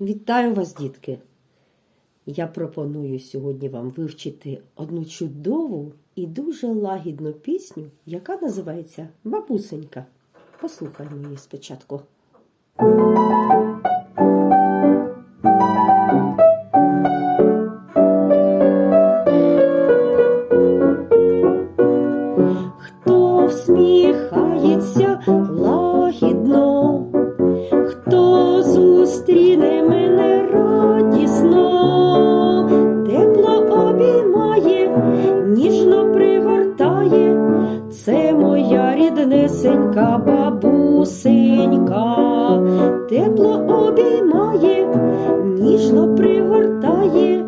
Вітаю вас, дітки! Я пропоную сьогодні вам вивчити одну чудову і дуже лагідну пісню, яка називається Бабусенька. Послухаймо її спочатку. Хто всміхається лагідно, хто зустріне це моя ріднесенька бабусенька, тепло обіймає, ніжно пригортає,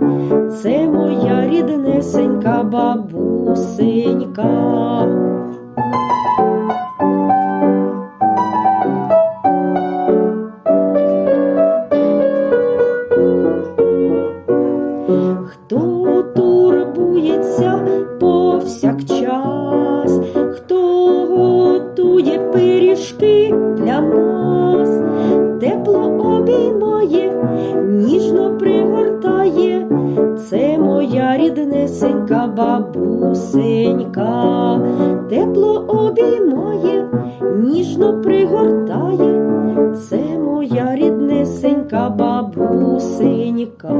це моя ріднесенька бабусенька. Хто турбується повсякчас, моя бабусенька, тепло обіймає, ніжно пригортає, це моя ріднесенька бабусенька.